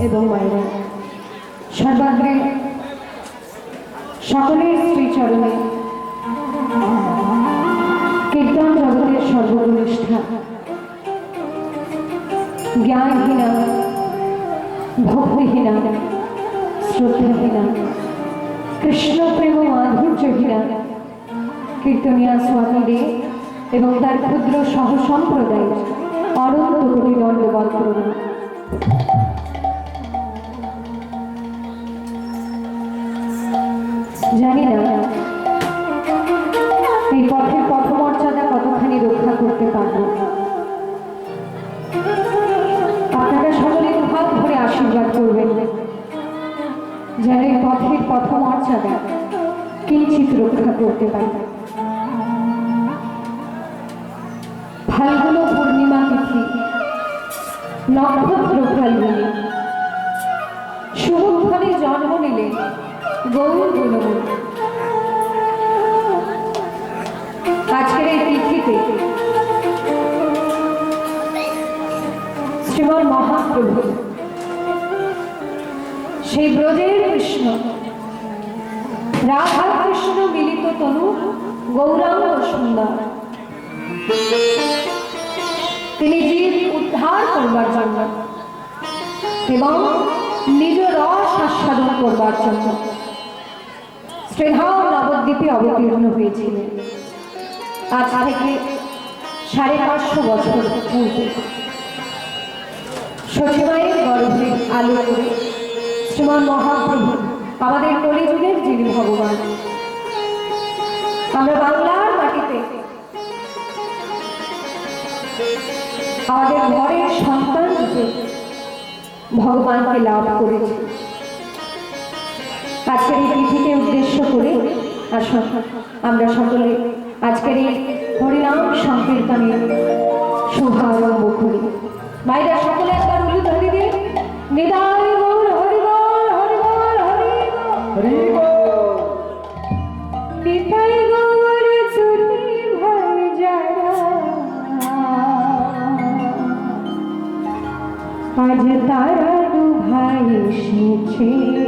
এবং মায়েরা সর্বাগ্রে সকলের শ্রীচরণে কীর্তন জগতের সর্বনিষ্ঠা জ্ঞানহীনা, ভক্তিহীনা, শ্রদ্ধাহীনা কৃষ্ণ প্রেম মাধুর্যহীনা কীর্তনিয়া স্বামীরে এবং তার ক্ষুদ্র সহ সম্প্রদায় অনন্ত কোটি দণ্ডবাদ করুন পথমর্যাদা কিঞ্চিত করতে পারি। ফাল্গুন পূর্ণিমা তিথি, নক্ষত্র ফাল্গুনি। জন্ম নিলে গৌর আজকের এই তিথিতে শ্রীমন মহাপ্রভু, সেই ব্রজের কৃষ্ণ রাধা কৃষ্ণ মিলিত তনু, গৌরাঙ্গ সুন্দর। তিনি জীব উদ্ধার করবার জন্য এবং নিজ রস আস্বাদন করবার জন্য শ্রীধাম নবদ্বীপে অবতীর্ণ হয়েছিলেন। আজ থেকে সাড়ে পাঁচশো বছর পূর্বে। সচিবায়ের গর্ভে আলো করে শ্রীমান মহাপ্রভু আমাদের কলিযুগের যিনি ভগবান। আমরা বাংলার মাটিতে আমাদের ঘরের সন্তান রূপে ভগবানকে লাভ করেছি। আজকের এই তিথিকে উদ্দেশ্য করে আমরা সকলে আজকের এই হরিনাম সংকীর্তনের শুভারম্ভ করি। মায়েরা, সকলে একবার উলু ধরে দিন নিদায় আজ তারা দু ভাই এসেছে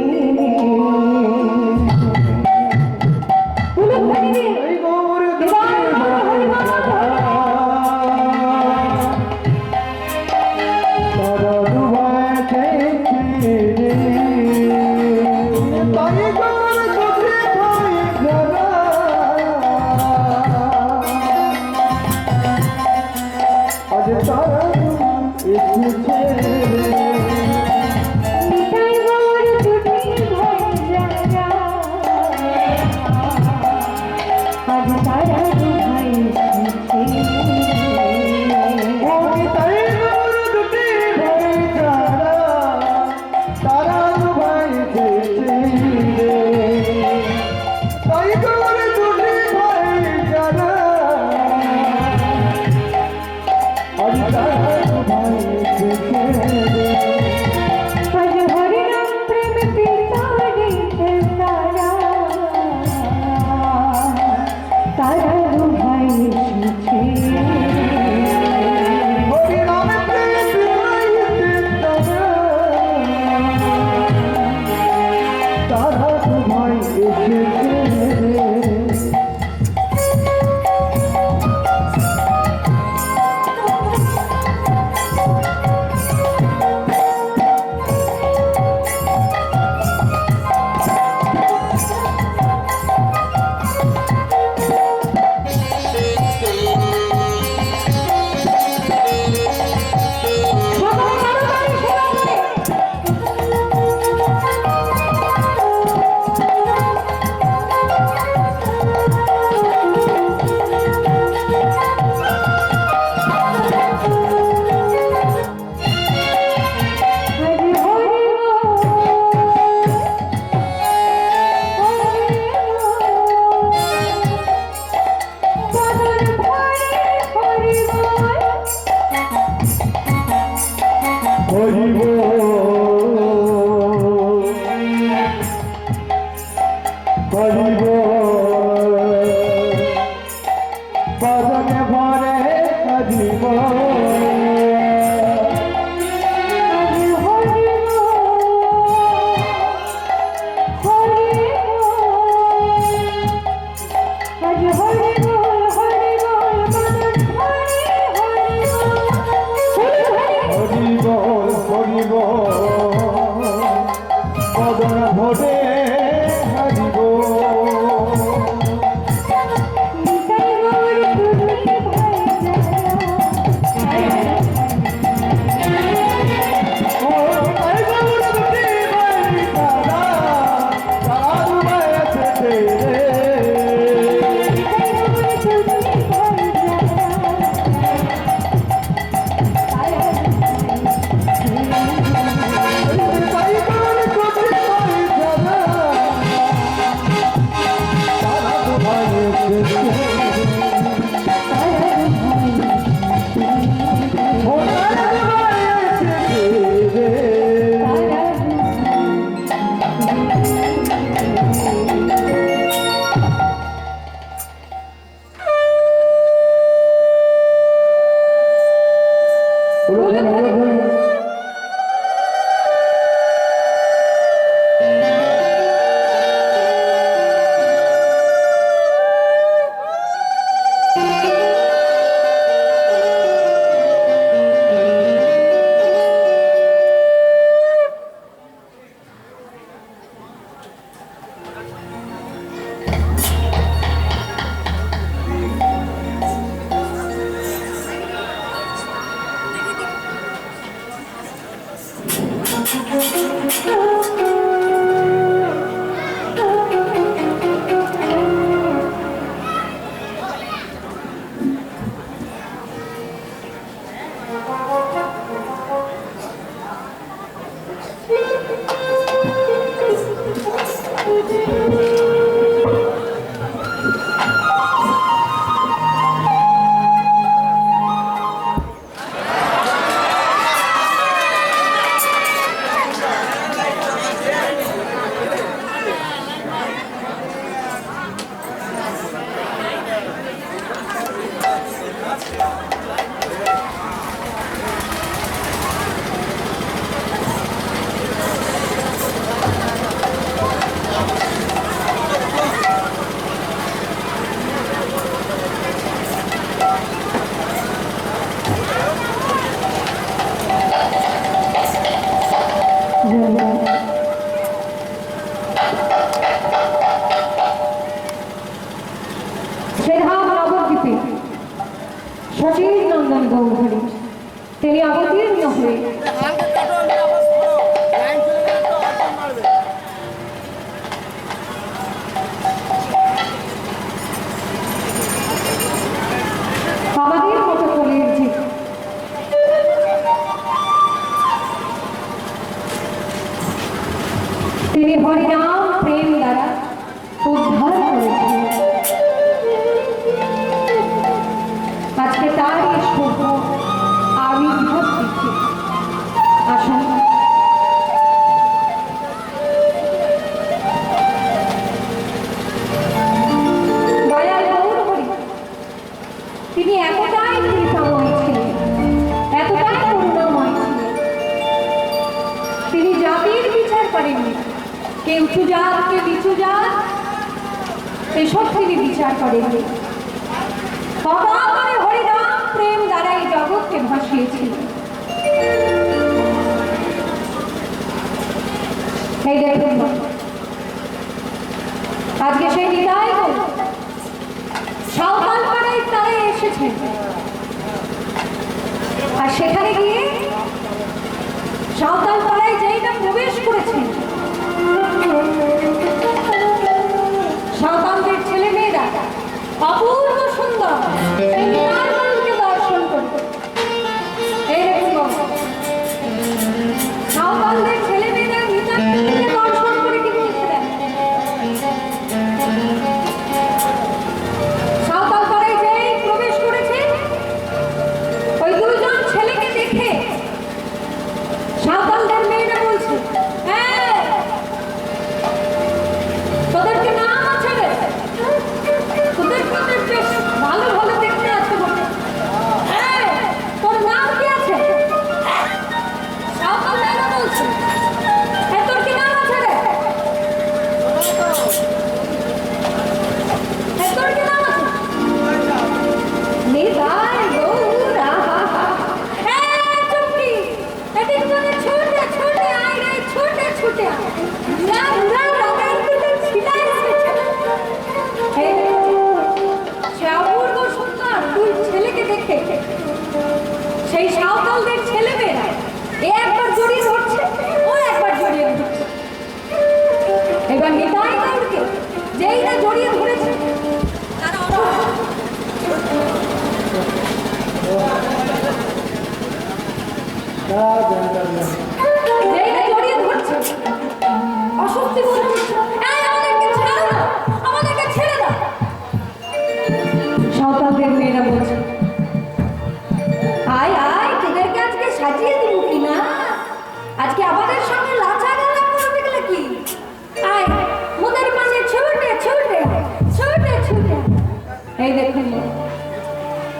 দেখুন।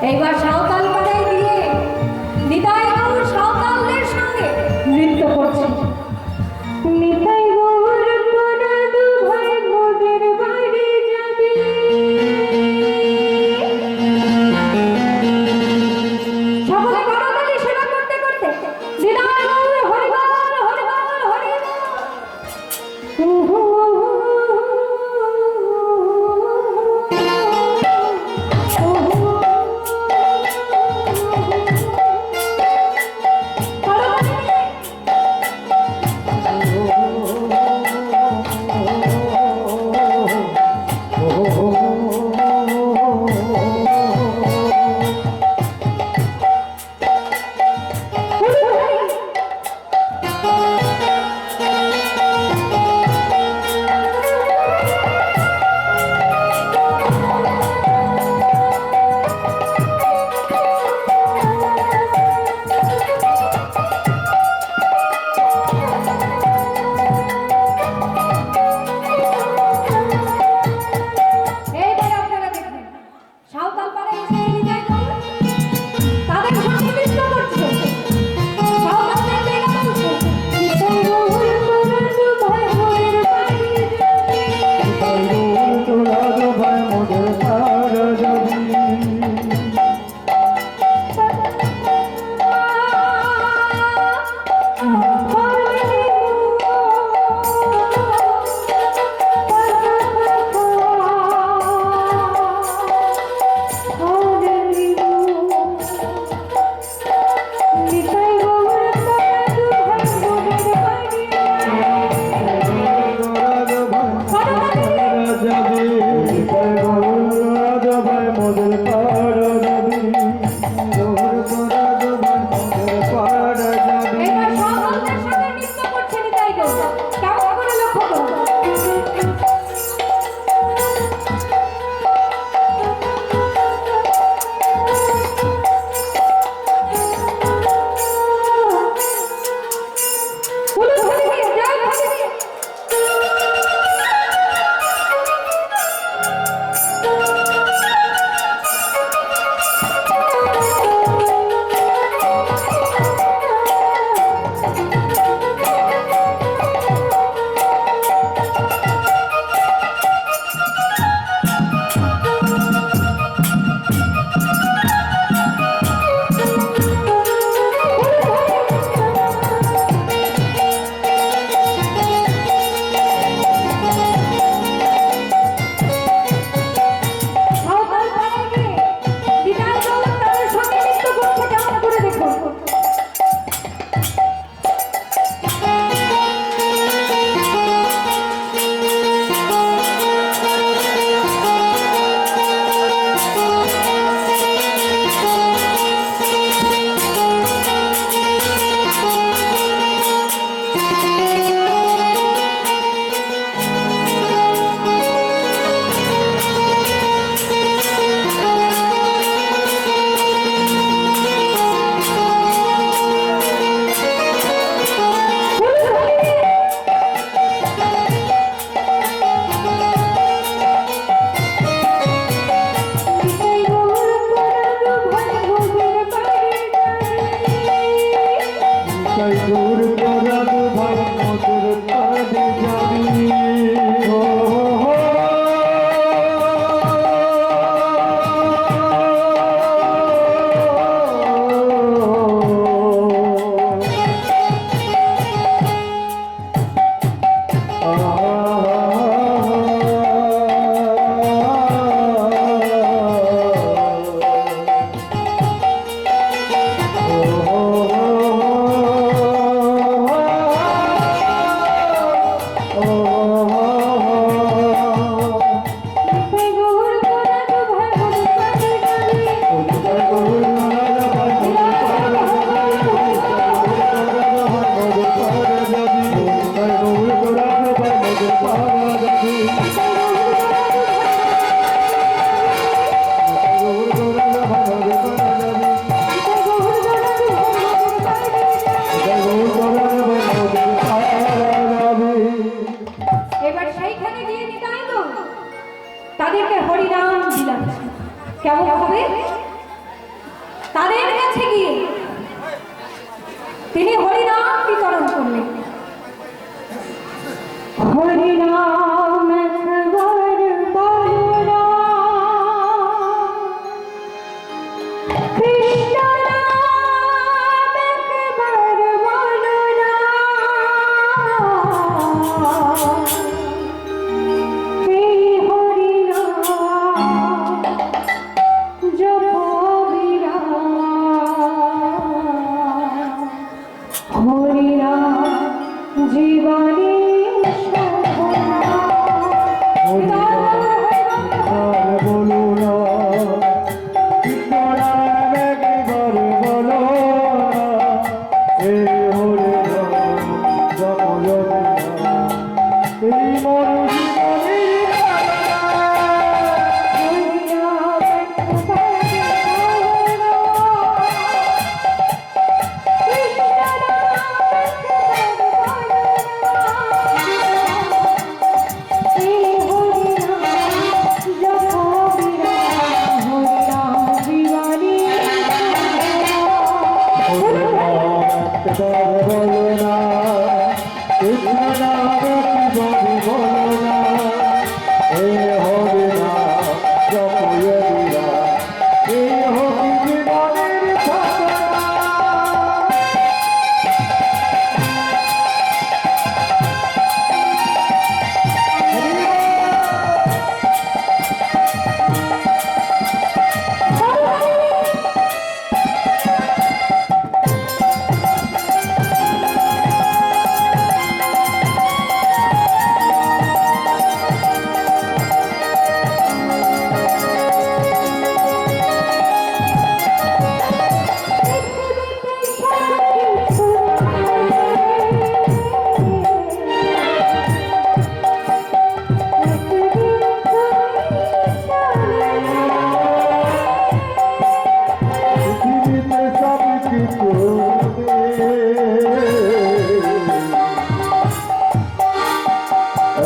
এইবার সাঁওতাল পাড়ায় গিয়ে নিতাই গৌর সাঁওতালদের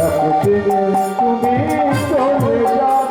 তুমি চলে যাও।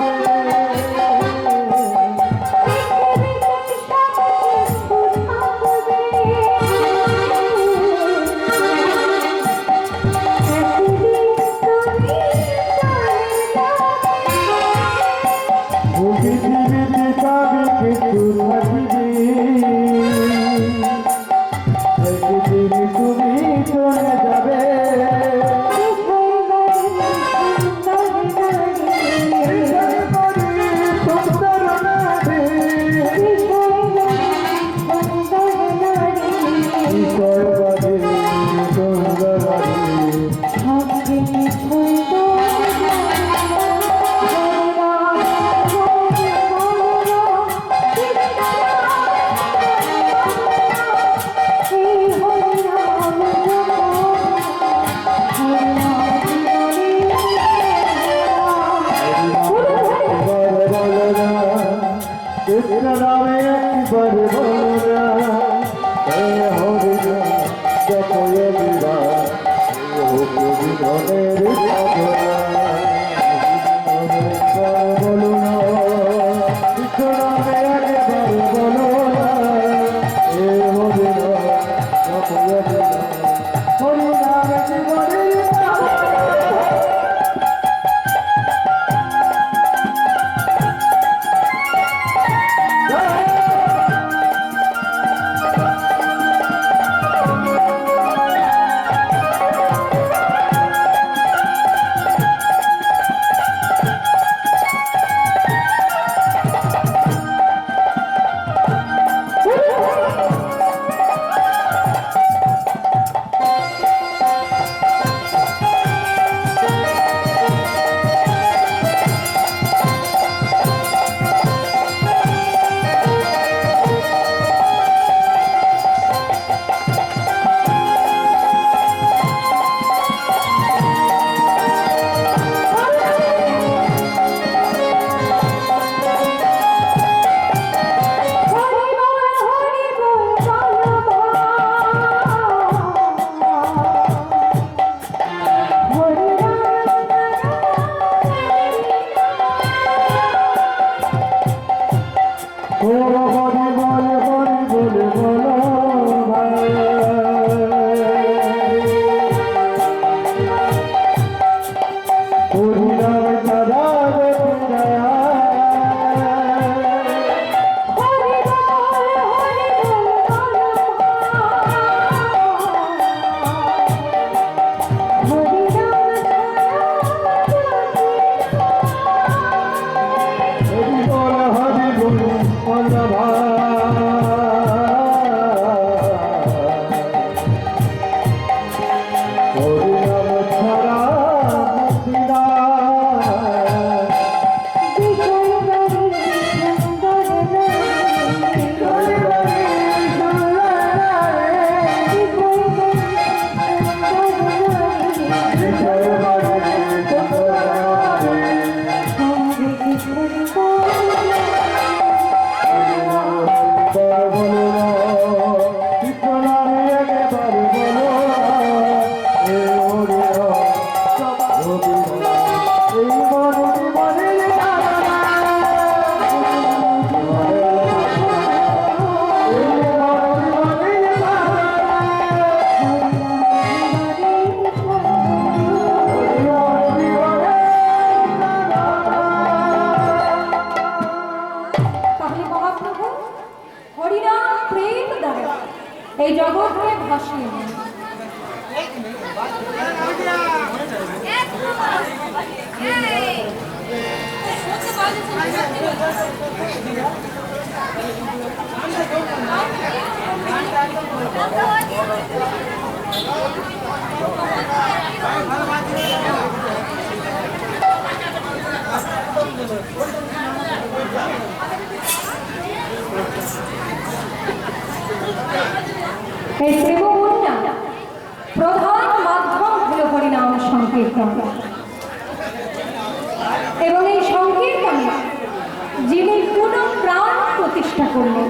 প্রাণ প্রতিষ্ঠা করলেন,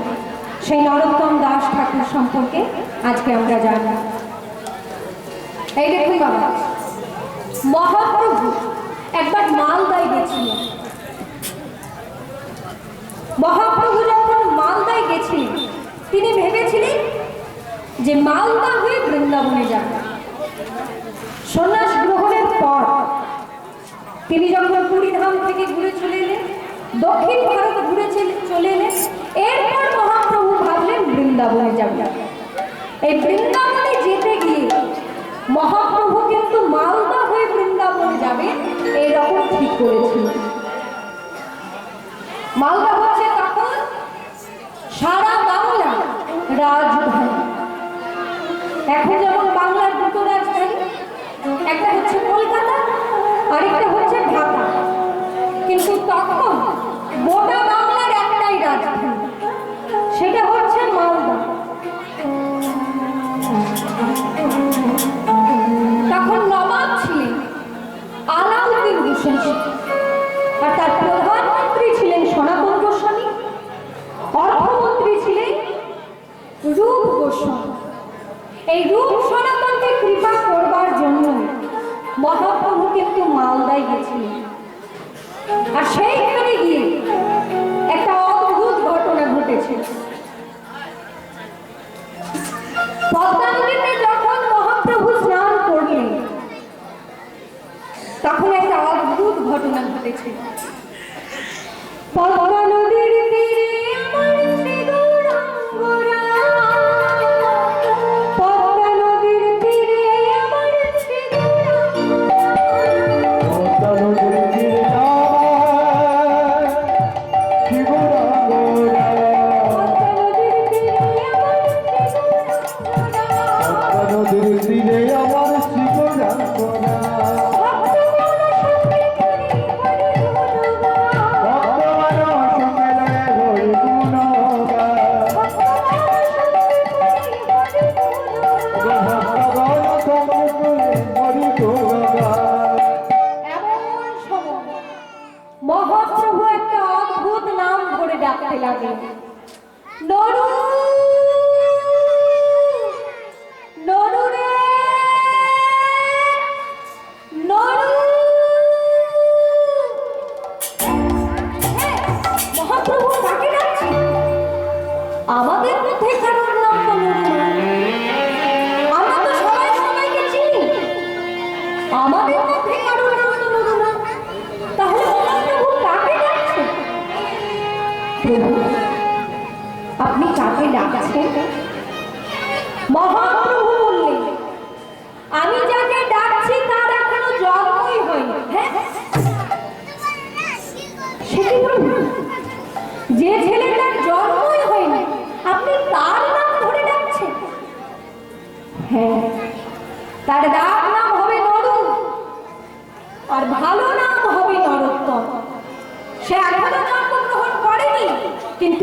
সেই নরোত্তম দাস ঠাকুর সম্পর্কে আজকে আমরা জানব। এই দেখুন বাবা, মহাপ্রভু একবার মালদায় গেছিলেন। মহাপ্রভু যখন মালদায় গেছিলেন, তিনি ভেবেছিলেন যে মালদা হয়ে বৃন্দাবনে যাবেন সন্ন্যাস গ্রহণের পর তিনি যখন পুরীধাম থেকে ঘুরে চলে এলেন, দক্ষিণ ভারত ঘুরে চলে- এলেন, এরপর মহাপ্রভু ভাবলেন বৃন্দাবনে যাবেন এই বৃন্দাবনে যেতে গিয়ে মহাপ্রভু কিন্তু মালদা হয়ে বৃন্দাবনে যাবে, এইরকম ঠিক করেছিলেন মালদা হচ্ছে তখন সারা বাংলা রাজধানী এখন যেমন বাংলার দুটো রাজধানী একটা হচ্ছে কলকাতা আরেকটা হচ্ছে ঢাকা। কিন্তু তখন গোটা তলায় গিয়েছিলেন আর সেইখানে গিয়ে একটা অদ্ভুত ঘটনা ঘটেছে। পদ্মা নদীতে যখন মহাপ্রভু স্নান করলেন, তখন একটা অদ্ভুত ঘটনা ঘটেছে। পদ্মা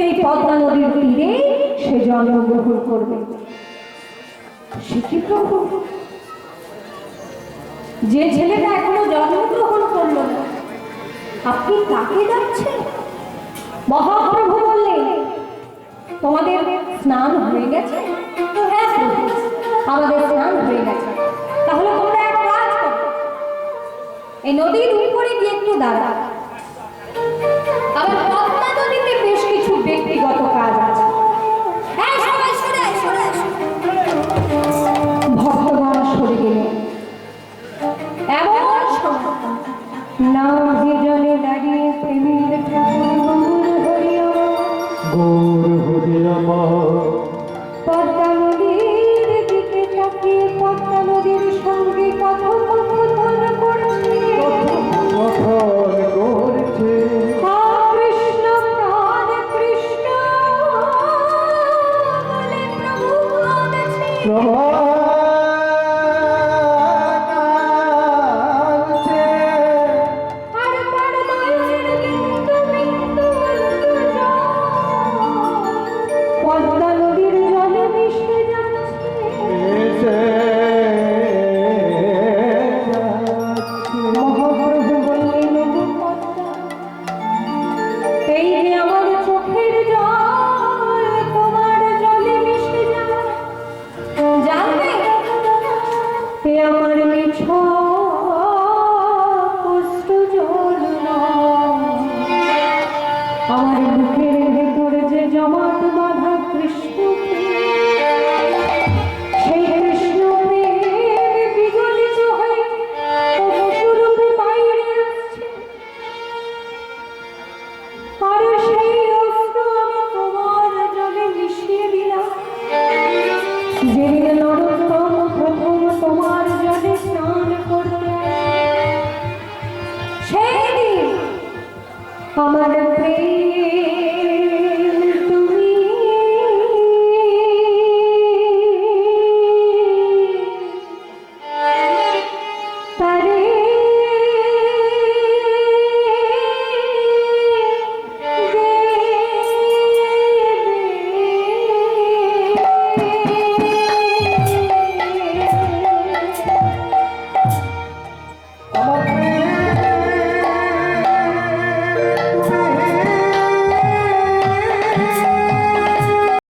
সেই পদ্মা নদীর তীরে সে জন্মগ্রহণ করবে। সে কি যে ছেলেটা এখনও জন্মগ্রহণ করল আপনি তাকে যাচ্ছেন মহাপ্রভু বললে তোমাদের হ্যাঁ, স্নান হয়ে গেছে? আমাদের স্নান হয়ে গেছে। তাহলে তোমরা এক কাজ করো। এই নদীর উপরে গিয়ে একটু দাঁড়া আবার love